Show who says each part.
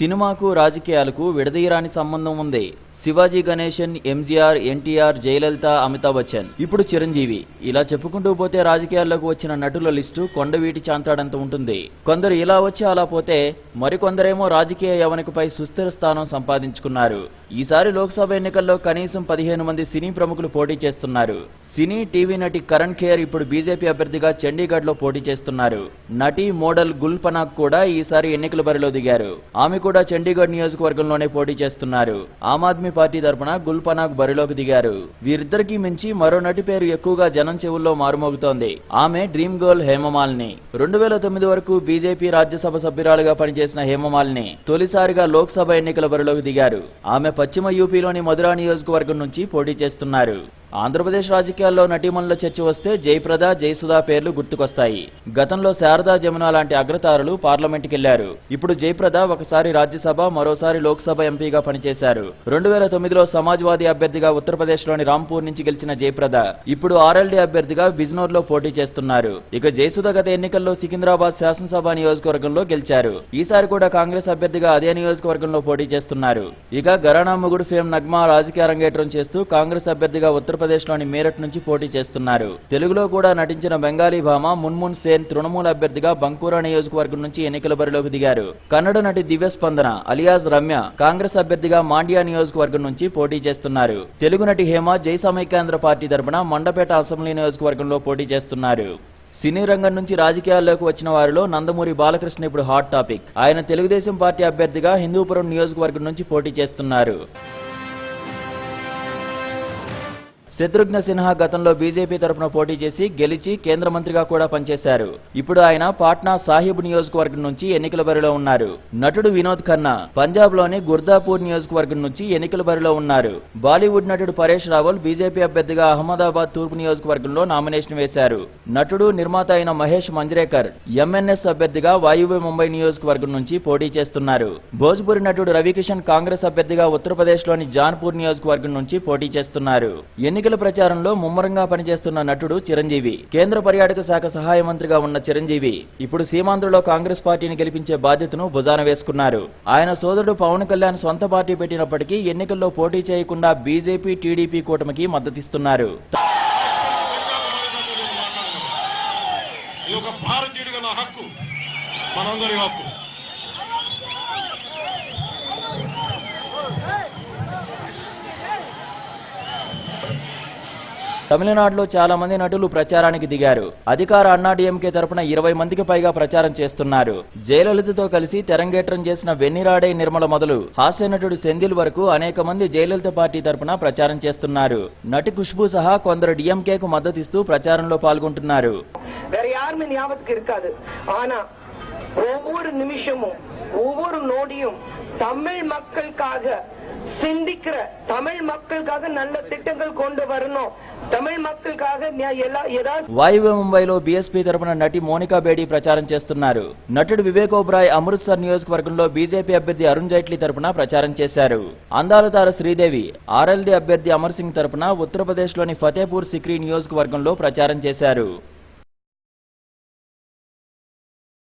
Speaker 1: సినిమాకు రాజకీయాలకు విడదీయరాని సంబంధం ఉంది. శివాజీ గణేశన్ ఎంజీఆర్ ఎన్టీఆర్ జయలలిత అమితాబ్ బచ్చన్. ఇప్పుడు చిరంజీవి. ఇలా చెప్పుకుంటూ పోతే రాజకీయాల్లోకి వచ్చిన నటుల లిస్టు కొండవీటి చాంతాడంత ఉంటుంది. కొందరు ఇలా వచ్చి అలా పోతే మరికొందరేమో రాజకీయ యవనికపై సుస్థిర స్థానం సంపాదించుకున్నారు. ఈసారి లోక్సభ ఎన్నికల్లో కనీసం పదిహేను మంది సినీ ప్రముఖులు పోటీ చేస్తున్నారు. సినీ టీవీ నటి కరణ్ ఖేర్ ఇప్పుడు బీజేపీ అభ్యర్థిగా చండీగఢ్లో పోటీ చేస్తున్నారు. నటి మోడల్ గుల్ పనాక్ కూడా ఈసారి ఎన్నికల బరిలో దిగారు. ఆమె కూడా చండీగఢ్ నియోజకవర్గంలోనే పోటీ చేస్తున్నారు. ఆమ్ ఆద్మీ పార్టీ తరపున గుల్పనాగ్ బరిలోకి దిగారు. వీరిద్దరికీ మించి మరో నటి పేరు ఎక్కువగా జనం చెవుల్లో మారుమోగుతోంది. ఆమె డ్రీమ్ గర్ల్ హేమమాలిని. రెండు వేల తొమ్మిది వరకు బీజేపీ రాజ్యసభ సభ్యురాలుగా పనిచేసిన హేమమాలిని తొలిసారిగా లోక్సభ ఎన్నికల బరిలోకి దిగారు. ఆమె పశ్చిమ యూపీలోని మధురా నియోజకవర్గం నుంచి పోటీ చేస్తున్నారు. ఆంధ్రప్రదేశ్ రాజకీయాల్లో నటీమణుల చర్చ వస్తే జయప్రద జయసుధా పేర్లు గుర్తుకొస్తాయి. గతంలో శారదా జమున లాంటి అగ్రతారులు పార్లమెంటుకెళ్ళారు. ఇప్పుడు జయప్రద ఒకసారి రాజ్యసభ మరోసారి లోక్సభ ఎంపీగా పనిచేశారు. రెండు వేల తొమ్మిదిలో సమాజ్వాదీ అభ్యర్థిగా ఉత్తరప్రదేశ్లోని రాంపూర్ నుంచి గెలిచిన జయప్రద ఇప్పుడు ఆర్ఎల్డీ అభ్యర్థిగా బిజ్నోర్లో పోటీ చేస్తున్నారు. ఇక జయసుధ గత ఎన్నికల్లో సికింద్రాబాద్ శాసనసభ నియోజకవర్గంలో గెలిచారు. ఈసారి కూడా కాంగ్రెస్ అభ్యర్థిగా అదే నియోజకవర్గంలో పోటీ చేస్తున్నారు. ఇక గరాణా ముగుడు ఫేమ్ నగ్మా రాజకీయ రంగేట్రం చేస్తూ కాంగ్రెస్ అభ్యర్థిగా ఆంధ్రప్రదేశ్లోని మీరట్ నుంచి పోటీ చేస్తున్నారు. తెలుగులో కూడా నటించిన బెంగాలీ భామ మున్మున్ సేన్ తృణమూల అభ్యర్థిగా బంకూరా నియోజకవర్గం నుంచి ఎన్నికల బరిలోకి దిగారు. కన్నడ నటి దివ్య స్పందన అలియాజ్ రమ్య కాంగ్రెస్ అభ్యర్థిగా మాండ్యా నియోజకవర్గం నుంచి పోటీ చేస్తున్నారు. తెలుగు నటి హేమ జై సమైక్యాంధ్ర పార్టీ తరపున మండపేట అసెంబ్లీ నియోజకవర్గంలో పోటీ చేస్తున్నారు. సినీ రంగం నుంచి రాజకీయాల్లోకి వచ్చిన వారిలో నందమూరి బాలకృష్ణ ఇప్పుడు హాట్ టాపిక్. ఆయన తెలుగుదేశం పార్టీ అభ్యర్థిగా హిందూపురం నియోజకవర్గం నుంచి పోటీ చేస్తున్నారు. శత్రుఘ్న సిన్హా గతంలో బీజేపీ తరఫున పోటీ చేసి గెలిచి కేంద్ర మంత్రిగా కూడా పనిచేశారు. ఇప్పుడు ఆయన పాట్నా సాహిబ్ నియోజకవర్గం నుంచి ఎన్నికల బరిలో ఉన్నారు. నటుడు వినోద్ ఖన్నా పంజాబ్లోని గుర్దాపూర్ నియోజకవర్గం నుంచి ఎన్నికల బరిలో ఉన్నారు. బాలీవుడ్ నటుడు పరేష్ రావల్ బీజేపీ అభ్యర్థిగా అహ్మదాబాద్ తూర్పు నియోజకవర్గంలో నామినేషన్ వేశారు. నటుడు నిర్మాత అయిన మహేష్ మంజ్రేకర్ ఎంఎన్ఎస్ అభ్యర్థిగా వాయువ్య ముంబై నియోజకవర్గం నుంచి పోటీ చేస్తున్నారు. భోజ్పురి నటుడు రవికిషన్ కాంగ్రెస్ అభ్యర్థిగా ఉత్తరప్రదేశ్లోని జాన్పూర్ నియోజకవర్గం నుంచి పోటీ చేస్తున్నారు. ఎన్నికల ప్రచారంలో ముమ్మరంగా పనిచేస్తున్న నటుడు చిరంజీవి. కేంద్ర పర్యాటక శాఖ సహాయ మంత్రిగా ఉన్న చిరంజీవి ఇప్పుడు సీమాంధ్రలో కాంగ్రెస్ పార్టీని గెలిపించే బాధ్యతను భుజాన వేసుకున్నారు. ఆయన సోదరుడు పవన్ కళ్యాణ్ సొంత పార్టీ పెట్టినప్పటికీ ఎన్నికల్లో పోటీ చేయకుండా బీజేపీ టీడీపీ కూటమికి మద్దతిస్తున్నారు.
Speaker 2: భారతీయుడిగా నా హక్కు మనందరి హక్కు.
Speaker 1: తమిళనాడులో చాలా మంది నటులు ప్రచారానికి దిగారు అధికార అన్నాడీఎంకే తరపున ఇరవై మందికి పైగా ప్రచారం చేస్తున్నారు జయలలితతో కలిసి తెరంగేట్రం చేసిన వెన్నిరాడే నిర్మల మొదలు హాస్య నటుడు సెందిల్ వరకు అనేక మంది జయలలిత పార్టీ తరపున ప్రచారం చేస్తున్నారు నటి ఖుష్బు సహా కొందరు డిఎంకేకు మద్దతిస్తూ ప్రచారంలో పాల్గొంటున్నారు
Speaker 3: வேற யாருமே ஞாபகத்துக்கு இருக்காது ஆனா ஒவ்வொரு நிமிஷமும் ஒவ்வொரு நொடியும் தமிழ் மக்களுக்காக சிந்திக்கிற தமிழ் மக்களுக்காக நல்ல திட்டங்கள் கொண்டு வரணும் தமிழ் மக்களுக்காக ஞா- எல்லா ஏதாவது
Speaker 1: వాయువ్య ముంబైలో బీఎస్పీ తరపున నటి మోనికా బేడీ ప్రచారం చేస్తున్నారు నటుడు వివేక్ ఓబ్రాయ్ అమృత్సర్ నియోజకవర్గంలో బీజేపీ అభ్యర్థి అరుణ్ జైట్లీ తరపున ప్రచారం చేశారు అందాల తార శ్రీదేవి ఆర్ఎల్డీ అభ్యర్థి అమర్ సింగ్ తరపున ఉత్తరప్రదేశ్లోని ఫతేపూర్ సిక్రీ నియోజకవర్గంలో ప్రచారం చేశారు